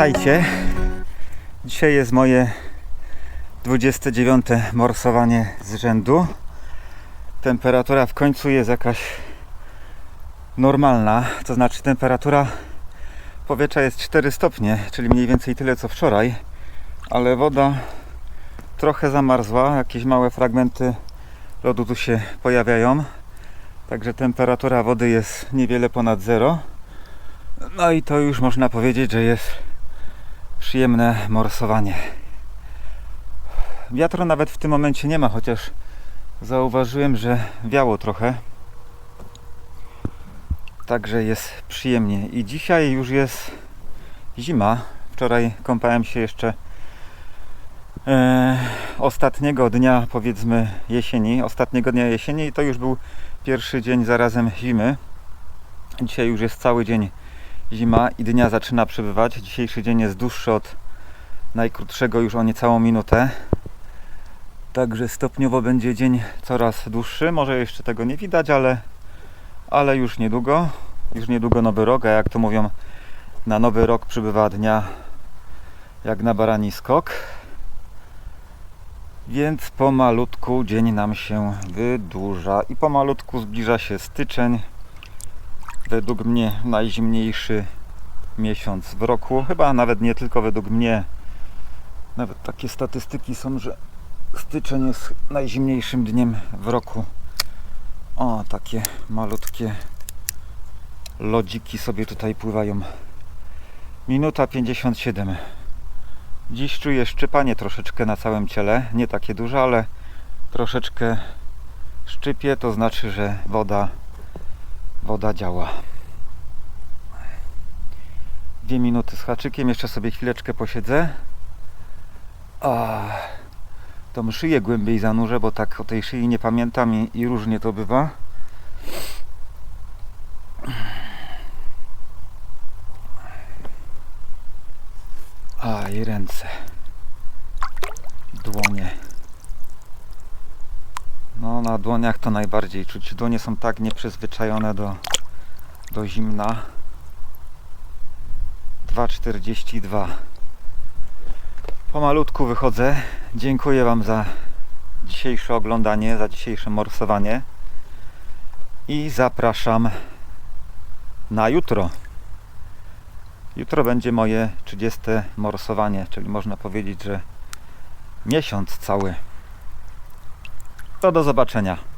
Witajcie. Dzisiaj jest moje 29 morsowanie z rzędu. Temperatura w końcu jest jakaś normalna, to znaczy temperatura powietrza jest 4 stopnie, czyli mniej więcej tyle co wczoraj, ale woda trochę zamarzła, jakieś małe fragmenty lodu tu się pojawiają. Także temperatura wody jest niewiele ponad zero. No i to już można powiedzieć, że jest przyjemne morsowanie. Wiatru nawet w tym momencie nie ma, chociaż zauważyłem, że wiało trochę. Także jest przyjemnie. I dzisiaj już jest zima. Wczoraj kąpałem się jeszcze e, ostatniego dnia, powiedzmy, jesieni. Ostatniego dnia jesieni i to już był pierwszy dzień zarazem zimy. Dzisiaj już jest cały dzień zima i dnia zaczyna przybywać. Dzisiejszy dzień jest dłuższy od najkrótszego już o niecałą minutę. Także stopniowo będzie dzień coraz dłuższy. Może jeszcze tego nie widać, ale, ale już niedługo. Już niedługo nowy rok, a jak to mówią, na nowy rok przybywa dnia jak na barani skok. Więc pomalutku dzień nam się wydłuża i pomalutku zbliża się styczeń według mnie najzimniejszy miesiąc w roku. Chyba nawet nie tylko według mnie. Nawet takie statystyki są, że styczeń jest najzimniejszym dniem w roku. O, takie malutkie lodziki sobie tutaj pływają. Minuta 57. Dziś czuję szczypanie troszeczkę na całym ciele. Nie takie duże, ale troszeczkę szczypie. To znaczy, że woda woda działa. Dwie minuty z haczykiem, jeszcze sobie chwileczkę posiedzę. A, tą szyję głębiej zanurzę, bo tak o tej szyi nie pamiętam i, i różnie to bywa. A i ręce, dłonie. No na dłoniach to najbardziej czuć. Dłonie są tak nieprzyzwyczajone do, do zimna. 2,42 Pomalutku wychodzę. Dziękuję Wam za dzisiejsze oglądanie, za dzisiejsze morsowanie. I zapraszam na jutro. Jutro będzie moje 30 morsowanie, czyli można powiedzieć, że miesiąc cały. To do zobaczenia.